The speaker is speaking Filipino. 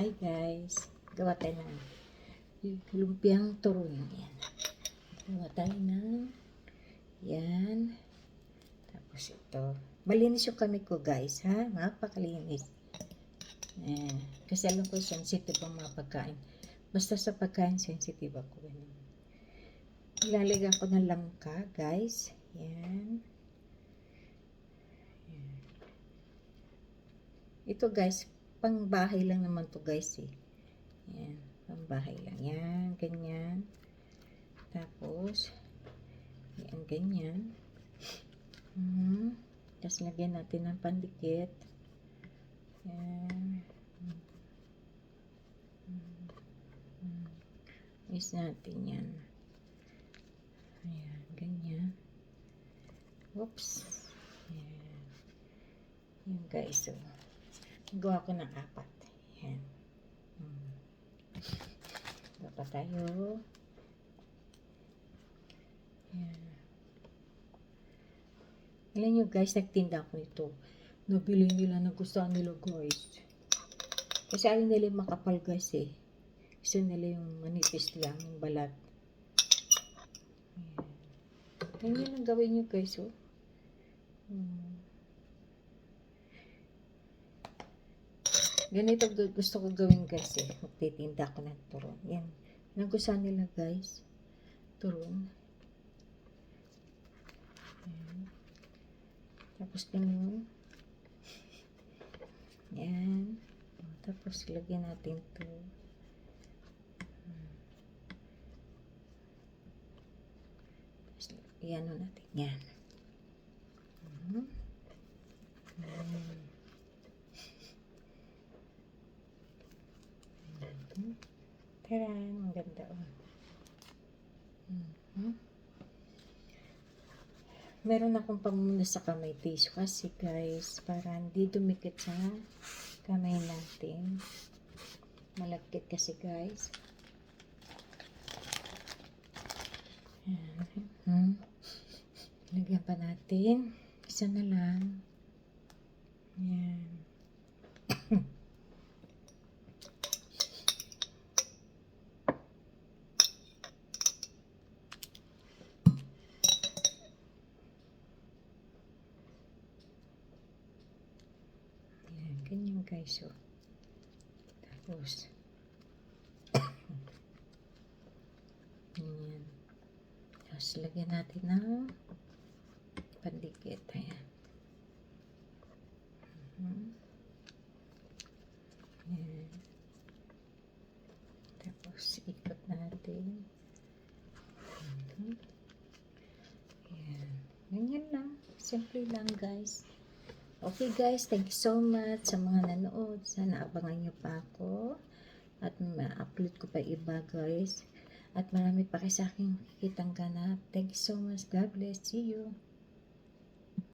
Hi guys. Gawa tayo ng lumpiang turon. Yan. Gawa tayo ng yan. Tapos ito. Malinis yung kami ko guys ha. Napakalinis. Eh, kasi alam ko sensitive ang mga pagkain. Basta sa pagkain sensitive ako. Ganun. Ilalagyan ko ng langka guys. Yan. Ito guys, pang bahay lang naman to guys eh. Yan, pang bahay lang. Yan, ganyan. Tapos, yan, ganyan. Mhm. Tapos lagyan natin ng pandikit. Yan. Is natin yan. Ayan, ganyan. Oops. Yan. Yan guys, so. Gawa ko ng apat. Yan. Hmm. Pa tayo. Yan. Alam nyo guys, nagtinda ko nito. Nabili nila, nagustuhan nila guys. Kasi ayaw nila yung makapal guys eh. Gusto nila yung manipis lang, yung balat. Ayan. Ganyan ang gawin nyo guys oh. Hmm. Ganito gu- gusto ko gawin guys eh. Magtitinda ako ng turon. Yan. Nagustuhan nila guys. Turon. Yan. Tapos ganun. Yan. Tapos lagyan natin to. Tapos iano natin yan. Mhm. Mm. Mhm. Taran, ang ganda oh. Mhm. Meron akong pamuna sa kamay tissue kasi guys, para hindi dumikit sa kamay natin. Malagkit kasi guys. Hmm. Lagyan pa natin. Isa na lang. Ayan. Ayan, guys. So. Tapos, ganyan. Tapos, lagyan natin ng pandikit. Ayan. Mhm. Ayan. Tapos, ikot natin. Mhm. Ayan. Ganyan lang. Simple lang, guys. Okay guys, thank you so much sa mga nanood. Sana abangan nyo pa ako. At ma-upload ko pa iba guys. At marami pa kayo sa aking kitang ganap. Thank you so much. God bless. See you.